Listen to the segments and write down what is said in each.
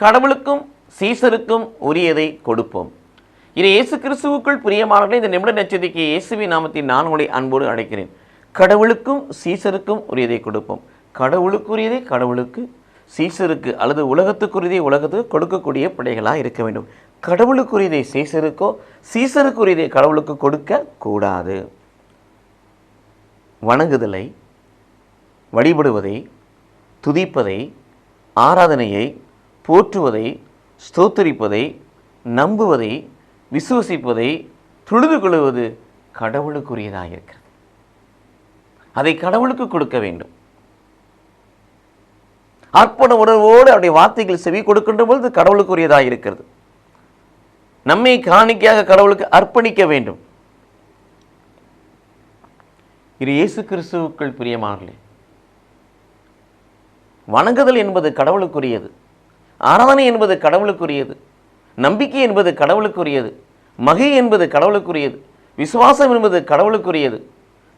கடவுளுக்கும் சீசருக்கும் உரியதை கொடுப்போம். இது இயேசு கிறிஸ்துவுக்குள் பிரியமானவர்களே இந்த நிமிட நட்சத்திரிக்கு இயேசுவி நாமத்தின் நான் உங்களை அன்போடு அழைக்கிறேன். கடவுளுக்கும் சீசருக்கும் உரியதை கொடுப்போம். கடவுளுக்குரியதை கடவுளுக்கு சீசருக்கு அல்லது உலகத்துக்குரியதை உலகத்துக்கு கொடுக்கக்கூடிய பிள்ளைகளாக இருக்க வேண்டும். கடவுளுக்குரியதை சீசருக்கோ சீசருக்குரியதை கடவுளுக்கு கொடுக்க கூடாது. வணங்குதலை வழிபடுவதை துதிப்பதை ஆராதனையை போற்றுவதை ஸ்தோத்தரிப்பதை நம்புவதை விசுவசிப்பதை தொழுது கொள்வது கடவுளுக்குரியதாக இருக்கிறது அதை கடவுளுக்கு கொடுக்க வேண்டும். அர்ப்பண உணர்வோடு அவருடைய வார்த்தைகள் செவி கொடுக்கின்ற பொழுது கடவுளுக்குரியதாக இருக்கிறது நம்மை காணிக்கையாக கடவுளுக்கு அர்ப்பணிக்க வேண்டும். இது இயேசு கிறிஸ்துவுக்குள் பிரியமானே வணங்குதல் என்பது கடவுளுக்குரியது. ஆராதனை என்பது கடவுளுக்குரியது நம்பிக்கை என்பது கடவுளுக்குரியது மகை என்பது கடவுளுக்குரியது விசுவாசம் என்பது கடவுளுக்குரியது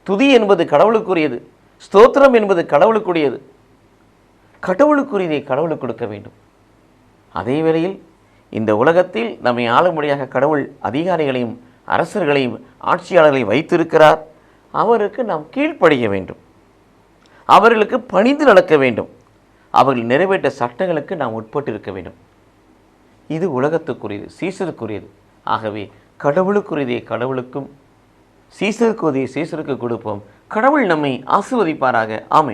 துதி என்பது கடவுளுக்குரியது ஸ்தோத்திரம் என்பது கடவுளுக்குரியது. கடவுளுக்குரியதை கடவுளுக்கு கொடுக்க வேண்டும். அதே வேளையில் இந்த உலகத்தில் நம்மை ஆளும்படியாக கடவுள் அதிகாரிகளையும் அரசர்களையும் ஆட்சியாளர்களையும் வைத்திருக்கிறார். அவருக்கு நாம் கீழ்ப்படிய வேண்டும். அவர்களுக்கு பணிந்து நடக்க வேண்டும். அவர்கள் நிறைவேற்ற சட்டங்களுக்கு நாம் உட்பட்டு இருக்க வேண்டும். இது உலகத்துக்குரியது சீசருக்குரியது. ஆகவே கடவுளுக்குரியதை கடவுளுக்கும் சீசருக்குரியதை சீசருக்கு கொடுப்போம். கடவுள் நம்மை ஆசிர்வதிப்பாராக. ஆமை